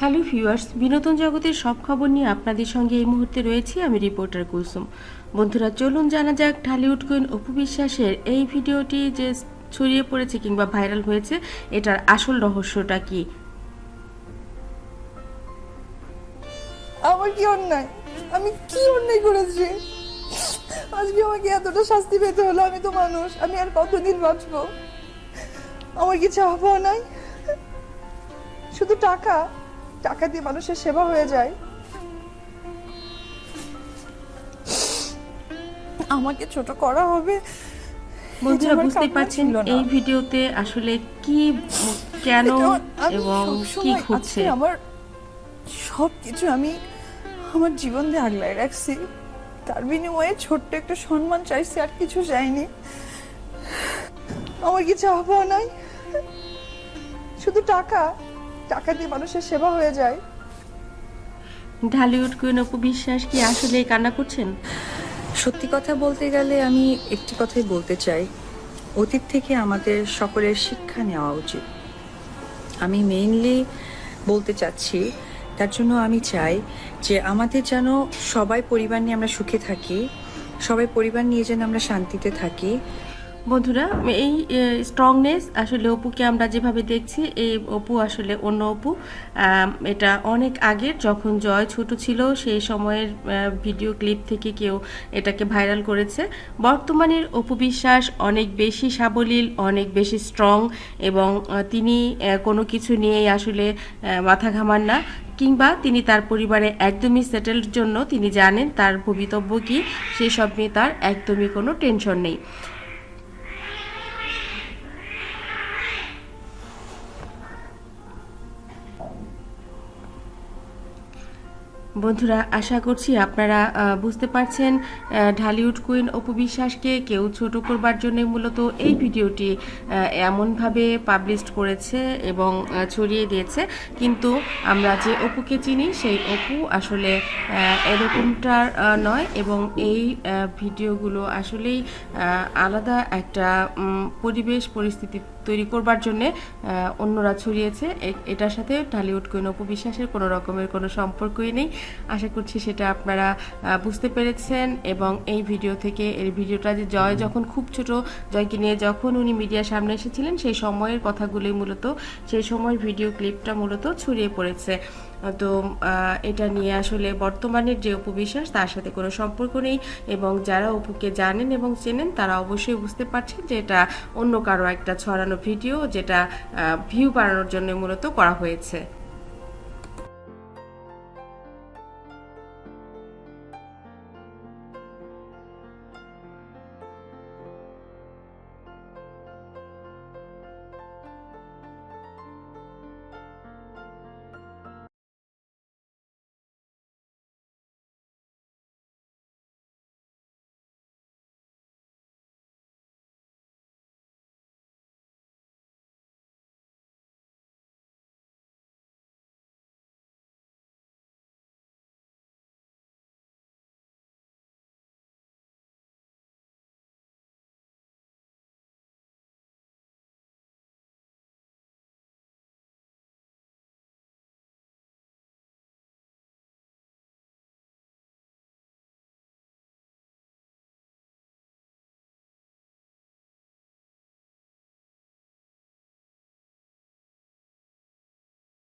Hello viewers বিনোদন জগতের সব খবর নিয়ে আপনাদের সঙ্গে এই মুহূর্তে রয়েছি আমি রিপোর্টার কুলসুম। বন্ধুরা, চলুন জানা যাক ঢালিউড কুইন অপু বিশ্বাসের এই ভিডিওটি যে ছড়িয়ে পড়েছে কিংবা ভাইরাল হয়েছে, এটার আসল রহস্যটা কি? আমার কি অন্যায়? আমি কি অন্যায় করেছি? আজকে আমাকে এতটা শাস্তি পেতে হলো, আমি তো মানুষ, আমি আর কতদিন বাঁচবো? আমার কি চাওয়া নাই। শুধু টাকা। টাকা দিয়ে মানুষের সেবা হয়ে যায়। আমাকে ছোট করা হবে। বন্ধুরা বুঝতে পারছেন এই ভিডিওতে আসলে কি কেন এবং কি ঘটছে? আমার সব কিছু আমি আমার জীবন দিয়ে আগলায় রাখছি। তার বিনিময়ে ছোট্ট একটা সম্মান চাইছি আর কিছু চাইনি। আমার কি চাওয়া পাওয়া নাই। শুধু টাকা। টাকা দিয়ে মানুষের সেবা হয়ে যায়। ঢালিউড কুইন অপু বিশ্বাস কি আসলে কান্না করছেন? সত্যি কথা বলতে গেলে আমি একটি কথাই বলতে চাই। অতীত থেকে আমাদের সকলের শিক্ষা নেওয়া উচিত। আমি মেইনলি বলতে চাচ্ছি তার জন্য আমি চাই যে আমাদের যেন সবাই পরিবার নিয়ে আমরা সুখে থাকি সবাই পরিবার নিয়ে যেন আমরা শান্তিতে থাকি বন্ধুরা, এই স্ট্রংনেস আসলে অপুকে আমরা যেভাবে দেখছি, এই অপু আসলে অন্য অপু। এটা অনেক আগের, যখন জয় ছোট ছিল, সেই সময়ের ভিডিও ক্লিপ থেকে কেউ এটাকে ভাইরাল করেছে। বর্তমানের অপু বিশ্বাস অনেক বেশি সাবলীল, অনেক বেশি স্ট্রং এবং তিনি কোনো কিছু নিয়েই আসলে মাথা ঘামান না। কিংবা তিনি তার পরিবারে একদমই সেটেলড জন্য তিনি জানেন তার ভবিতব্য কি, সেসব নিয়ে তার একদমই কোনো টেনশন নেই। বন্ধুরা আশা করছি আপনারা বুঝতে পারছেন ঢালিউড কুইন অপু বিশ্বাসকে কেউ ছোট করবার জন্য মূলত এই ভিডিওটি এমনভাবে পাবলিশ করেছে এবং ছড়িয়ে দিয়েছে। কিন্তু আমরা যে অপুকে চিনি সেই অপু আসলে আহ, এরকমটা নয় এবং এই ভিডিওগুলো আসলেই আলাদা একটা পরিবেশ পরিস্থিতি তৈরি করবার জন্য অন্যরা ছড়িয়েছে। এটার সাথে ঢালিউড কুইন অপু বিশ্বাসের কোনো রকমের কোনো সম্পর্কই নেই। আশা করছি সেটা আপনারা বুঝতে পেরেছেন এবং এই ভিডিও থেকে, এই ভিডিওটা যে জয় যখন খুব ছোট, জয়কে নিয়ে যখন উনি মিডিয়ার সামনে এসেছিলেন, সেই সময়ের কথাগুলোই মূলত, সেই সময়ের ভিডিও ক্লিপটা মূলত ছড়িয়ে পড়েছে। তো এটা নিয়ে আসলে বর্তমানের যে উপবিশ্বাস তার সাথে কোনো সম্পর্ক নেই এবং যারা অপুকে জানেন এবং চেনেন, তারা অবশ্যই বুঝতে পারছেন যে এটা অন্য কারও একটা ছড়ানো ভিডিও যেটা ভিউ বাড়ানোর জন্য মূলত করা হয়েছে।